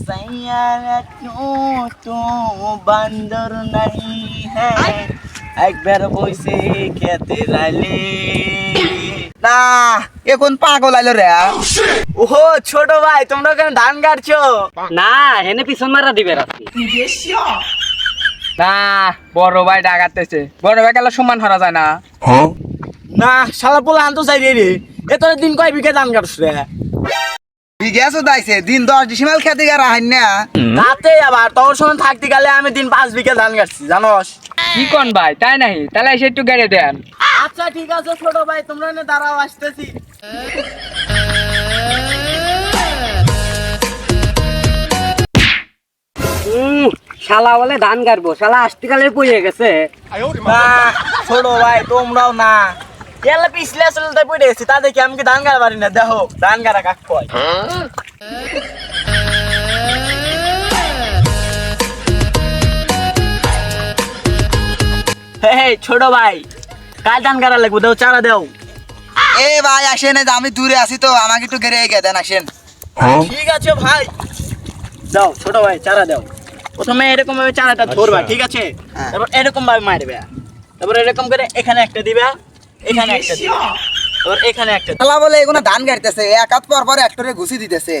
सैयारा तू तू बंदर नहीं है একবার বসে খেতে রাইলে না এ কোন পাগল আইলো রে ওহো ছোট ভাই তোমরা ওখানে ধান কাটছো না হেনে পিছন মারা দিবে রাত্রি না বড় ভাই ডাকাতেছে বড় ভাই গেলে সমান হারা যায় না না শালা পোলা আনতো চাই রে এ তোর দিন কয় বিঘা ধান কাটছ রে দাইছে দিন দশ ডিসিমাল খেতে না। তাতে আবার তোর সময় থাকতে গেলে আমি দিন পাঁচ বিঘা ধান কাটছি জানোস? কি কোন ভাই তাই নাহি? তাহলে এসে একটু গেড়ে দেন। আচ্ছা ঠিক আছে ছোট ভাই তোমরা এনে দাঁড়াও আসতেছি। শালা বলে ধান কাটবো শালা আসতিকালে পড়ে গেছে। না ছোট ভাই তোমরাও না। এলা পিছলে আসলে তো পড়ে গেছি তা দেখি আমি ধান গাড়া পারি না? দেখো ধান গাড়া কাক কয়? ছোট ভাই কাল ধান গাড়া লাগবো? দেও চারা দেও। এ ভাই আসেন আমি দূরে আছি তো আমাকে একটু গেড়ে গে দেন আসেন। ঠিক আছে ভাই। দাও ছোট ভাই চারা দাও। প্রথমে এরকম ভাবে চারাটা ধরবা ঠিক আছে? হ্যাঁ। তারপর এরকম ভাবে মারবে। তারপর এরকম করে এখানে একটা দিবা। এখানে একটা এখানে একটা তালা বলে এগুলো ধান গাড়তেছে। এক হাত পর পর একটরে ঘুষি দিতেছে।